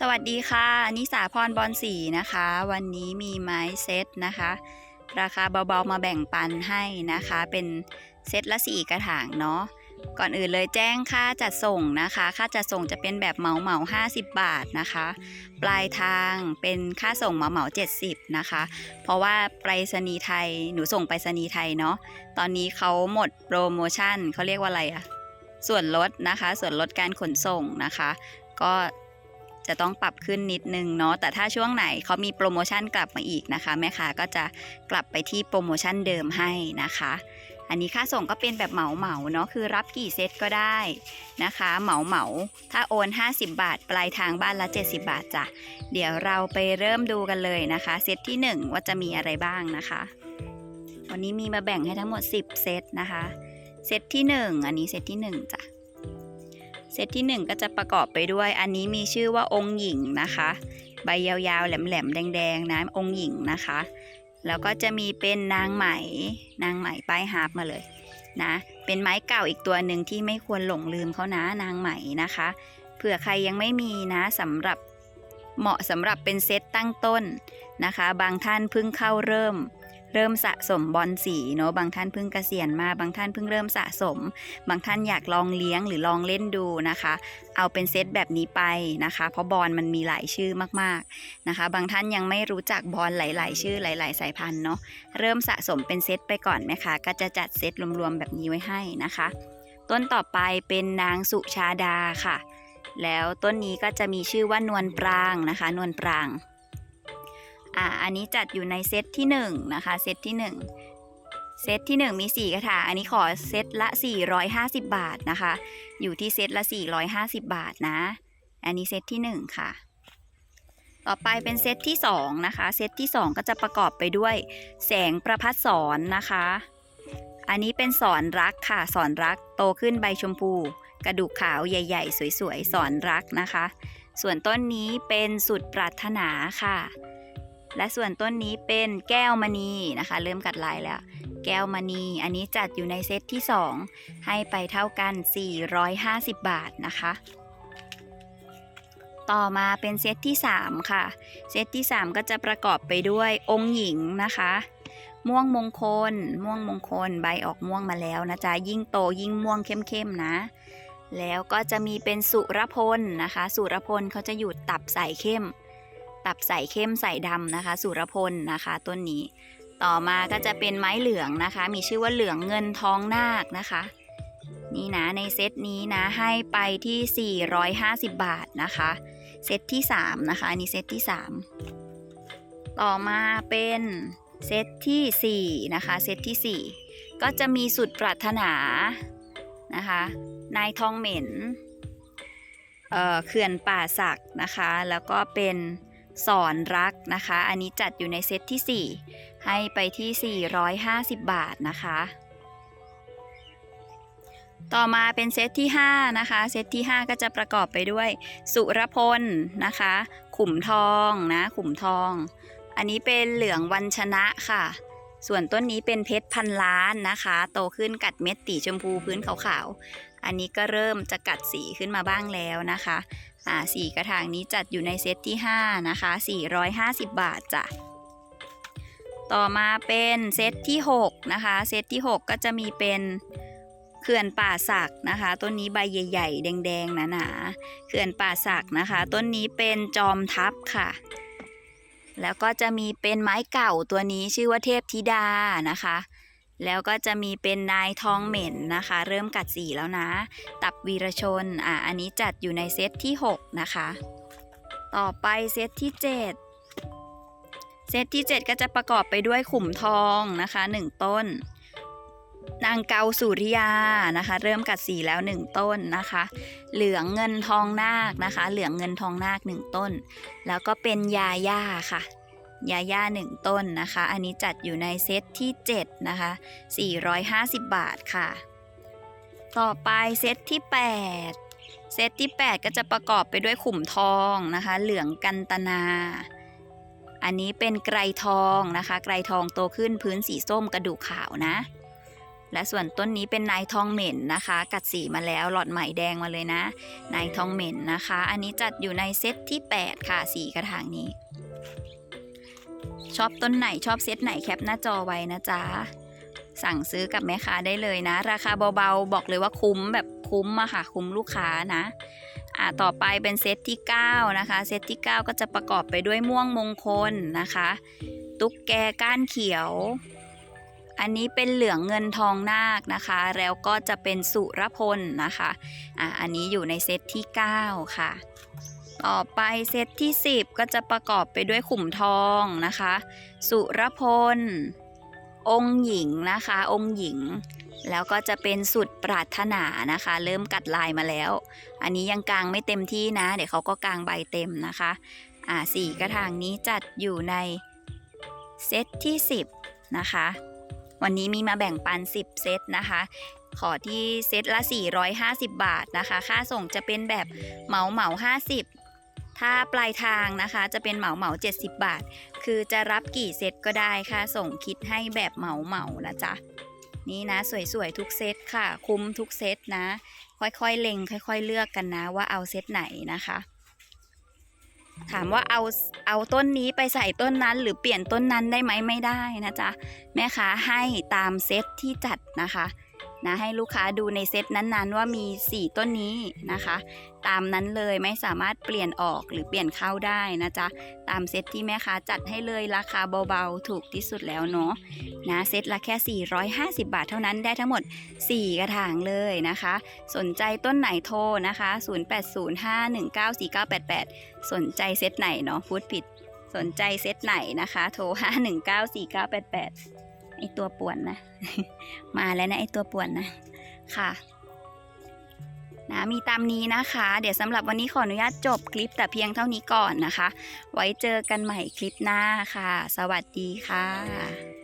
สวัสดีค่ะนิสาพรบอลสีนะคะ วันนี้มีไม้เซตนะคะ ราคาเบาๆมาแบ่งปันให้นะคะ เป็นเซตละสี่กระถางเนาะก่อนอื่นเลยแจ้งค่าจัดส่งนะคะ ค่าจัดส่งจะเป็นแบบเหมาเหมา50 บาทนะคะ ปลายทางเป็นค่าส่งเหมาเหมา70 นะคะ เพราะว่าไปรษณีย์ไทยหนูส่งไปรษณีย์ไทยเนาะตอนนี้เขาหมดโปรโมชั่นเขาเรียกว่าอะไรอะส่วนลดนะคะ ส่วนลดการขนส่งนะคะ ก็ จะต้องปรับขึ้นนิดนึงเนาะแต่ถ้าช่วงไหนเขามีโปรโมชั่นกลับมาอีกนะคะ แม่ค้าก็จะกลับไปที่โปรโมชั่นเดิมให้นะคะ อันนี้ค่าส่งก็เป็นแบบเหมาเหมาเนาะคือรับกี่เซตก็ได้นะคะ เหมาเหมาถ้าโอน 50 บาท ปลายทางบ้านละ 70 บาทจ้ะเดี๋ยวเราไปเริ่มดูกันเลยนะคะ เซตที่ 1 ว่าจะมีอะไรบ้างนะคะ วันนี้มีมาแบ่งให้ทั้งหมด 10 เซตนะคะ เซตที่ 1 อันนี้เซตที่ 1จ้ะ เซตที่ 1 ก็จะประกอบไปด้วยอันนี้มีชื่อว่าองค์หญิงนะคะ ใบยาวๆ แหลมๆ แดงๆนะองค์หญิงนะคะ แล้วก็จะมีเป็นนางไหม นางไหมป้ายฮาร์ปมาเลยนะ เป็นไม้เก่าอีกตัวหนึ่งที่ไม่ควรหลงลืมเขานะนางไหมนะคะ เผื่อใครยังไม่มีนะสำหรับเหมาะสำหรับเป็นเซตตั้งต้นนะคะ บางท่านเพิ่งเข้าเริ่ม เริ่มสะสมบอลสีเนาะบางท่านเพิ่งเกษียณมาบางท่านเพิ่งเริ่มสะสม บางท่านอยากลองเลี้ยงหรือลองเล่นดูนะคะ เอาเป็นเซตแบบนี้ไปนะคะ เพราะบอลมันมีหลายชื่อมากๆนะคะ บางท่านยังไม่รู้จักบอลหลาย ๆ ชื่อหลาย ๆ สายพันธุ์เนาะเริ่มสะสมเป็นเซตไปก่อนไหมคะก็จะจัดเซตรวมๆแบบนี้ไว้ให้นะคะ ต้นต่อไปเป็นนางสุชาดาค่ะ แล้วต้นนี้ก็จะมีชื่อว่านวลปรางนะคะ นวลปราง อ่าอันนี้จัดอยู่ในเซตที่1นะคะเซตที่ 1 เซตที่ 1 มี 4กระถางอันนี้ขอเซตละ 450 บาทนะคะ อยู่ที่เซตละ 450 บาทนะ อันนี้เซตที่ 1 ค่ะ ต่อไปเป็นเซตที่2นะคะเซตที่ 2 ก็จะประกอบไปด้วยแสงประพัดสอนนะคะ อันนี้เป็นสอนรักค่ะสอนรักโตขึ้นใบชมพู กระดูกขาวใหญ่ ๆ สวยๆสอนรักนะคะ ส่วนต้นนี้เป็นสุดปรารถนาค่ะ และส่วนต้นนี้เป็นแก้วมณีนะคะ เริ่มกัดลายแล้ว แก้วมณีอันนี้จัดอยู่ในเซตที่ 2 ให้ไปเท่ากัน 450 บาทนะคะ ต่อมาเป็นเซตที่ 3 ค่ะ เซตที่ 3 ก็จะประกอบไปด้วยองค์หญิงนะคะ ม่วงมงคล ม่วงมงคลใบออกม่วงมาแล้วนะจ๊ะ ยิ่งโตยิ่งม่วงเข้มๆนะแล้วก็จะมีเป็นสุรพลนะคะ สุรพลเขาจะอยู่ตับใสเข้ม ตับใสเข้มใสดำนะคะ สุรพลนะคะ ต้นนี้ ต่อมาก็จะเป็นไม้เหลืองนะคะ มีชื่อว่าเหลืองเงินทองนาคนะคะ นี่นะในเซตนี้นะให้ไปที่ 450 บาทนะคะ เซตที่ 3 นะคะอันนี้เซตที่ 3 ต่อมาเป็นเซตทีสี่4 นะคะ เซตทีสี่ 4 ก็จะมีสุดปรารถนานะคะ นายทองเหม็นเอ่อเขื่อนป่าศักนะคะ แล้วก็เป็น สอนรักนะคะ อันนี้จัดอยู่ในเซตที่ 4 ให้ไปที่ 450 บาทนะคะ ต่อมาเป็นเซตที่ 5 นะคะ เซตที่ 5 ก็จะประกอบไปด้วย สุรพลนะคะ ขุมทองนะ ขุมทอง อันนี้เป็นเหลืองวันชนะค่ะ ส่วนต้นนี้เป็นเพชรพันล้านนะคะ โตขึ้นกัดเม็ดตีชมพูพื้นขาวๆ อันนี้ก็เริ่มจะกัดสีขึ้นมาบ้างแล้วนะคะ อ่าสีกระถางนี้จัดอยู่ในเซตที่ 5 นะคะ 450 บาทจ้ะต่อมาเป็นเซตที่ 6 นะคะ เซตที่ 6 ก็จะมีเป็นเขื่อนป่าศักนะคะต้นนี้ใบใหญ่ ๆ แดงๆหนาๆเขื่อนป่าศักนะคะ ต้นนี้เป็นจอมทัพค่ะ แล้วก็จะมีเป็นไม้เก่าตัวนี้ชื่อว่าเทพธิดานะคะ แล้วก็จะมีเป็นนายทองเหม็นนะคะ เริ่มกัดสีแล้วนะ ตับวีรชนอะอันนี้จัดอยู่ในเซตที่ 6 นะคะ ต่อไปเซตที่ 7 เซตที่ 7 ก็จะประกอบไปด้วยขุมทองนะคะ 1 ต้น นางเกาสุริยานะคะ เริ่มกัดสีแล้ว 1 ต้นนะคะ เหลืองเงินทองนาคนะคะ เหลืองเงินทองนาค 1 ต้น แล้วก็เป็นยาย่าค่ะ ยาย่าหนึ่งต้นนะคะ อันนี้จัดอยู่ในเซตที่ 7 นะคะ 450 บาทค่ะ ต่อไปเซตที่ 8 เซตที่ 8 ก็จะประกอบไปด้วยขุมทองนะคะ เหลืองกันตนา อันนี้เป็นไกรทองนะคะ ไกรทองโตขึ้นพื้นสีส้มกระดูกขาวนะ และส่วนต้นนี้เป็นนายทองเหม็นนะคะ กัดสีมาแล้วหลอดไหมแดงมาเลยนะ นายทองเหม็นนะคะ อันนี้จัดอยู่ในเซตที่ 8 ค่ะสีกระถางนี้ ชอบต้นไหนชอบเซตไหนแคปหน้าจอไว้นะจ๊ะ สั่งซื้อกับแม่ค้าได้เลยนะ ราคาเบาๆ บอกเลยว่าคุ้มแบบคุ้มอะค่ะ คุ้มลูกค้านะ อ่าต่อไปเป็นเซตที่ 9 นะคะ เซตที่ 9 ก็จะประกอบไปด้วยม่วงมงคลนะคะ ตุ๊กแกก้านเขียว อันนี้เป็นเหลืองเงินทองนาคนะคะ แล้วก็จะเป็นสุรพลนะคะ อ่าอันนี้อยู่ในเซตที่ 9 ค่ะ ต่อไปเซตที่ 10 ก็จะประกอบไปด้วยขุมทองนะคะ สุรพล องค์หญิงนะคะ องค์หญิง แล้วก็จะเป็นสุดปรารถนานะคะ เริ่มกัดลายมาแล้ว อันนี้ยังกลางไม่เต็มที่นะ เดี๋ยวเขาก็กลางใบเต็มนะคะ อ่าสี่กระถางนี้จัดอยู่ในเซตที่ 10 นะคะ วันนี้มีมาแบ่งปัน 10 เซตนะคะขอที่เซตละ 450 บาทนะคะ ค่าส่งจะเป็นแบบเหมาเหมา50 ถ้าปลายทางนะคะจะเป็นเหมาเหมา70 บาท คือจะรับกี่เซตก็ได้ค่ะ ส่งคิดให้แบบเหมาเหมานะจ๊ะ นี่นะสวยๆทุกเซตค่ะ คุ้มทุกเซตนะ ค่อยๆเล็งค่อย ๆ เลือกกันนะว่าเอาเซตไหนนะคะ ถามว่าเอาเอาต้นนี้ไปใส่ต้นนั้น หรือเปลี่ยนต้นนั้นได้ไหมไม่ได้นะจ๊ะแม่ค้าให้ตามเซตที่จัดนะคะ นะให้ลูกค้าดูในเซตนั้นๆ ว่ามี 4 ต้นนี้นะคะ ตามนั้นเลยไม่สามารถเปลี่ยนออกหรือเปลี่ยนเข้าได้นะจ๊ะตามเซตที่แม่ค้าจัดให้เลยราคาเบาๆ ถูกที่สุดแล้วเนาะนะเซตละแค่ 450 บาทเท่านั้นได้ทั้งหมด 4 กระถางเลยนะคะ สนใจต้นไหนโทรนะคะ 0805194988 สนใจเซตไหนเนาะพูดผิดสนใจเซตไหนนะคะ โทร 5194988 ไอตัวป่วนนะ มาแล้วนะไอตัวป่วนนะ ค่ะนะมีตามนี้นะคะ เดี๋ยวสำหรับวันนี้ขออนุญาตจบคลิปแต่เพียงเท่านี้ก่อนนะคะ ไว้เจอกันใหม่คลิปหน้าค่ะ สวัสดีค่ะ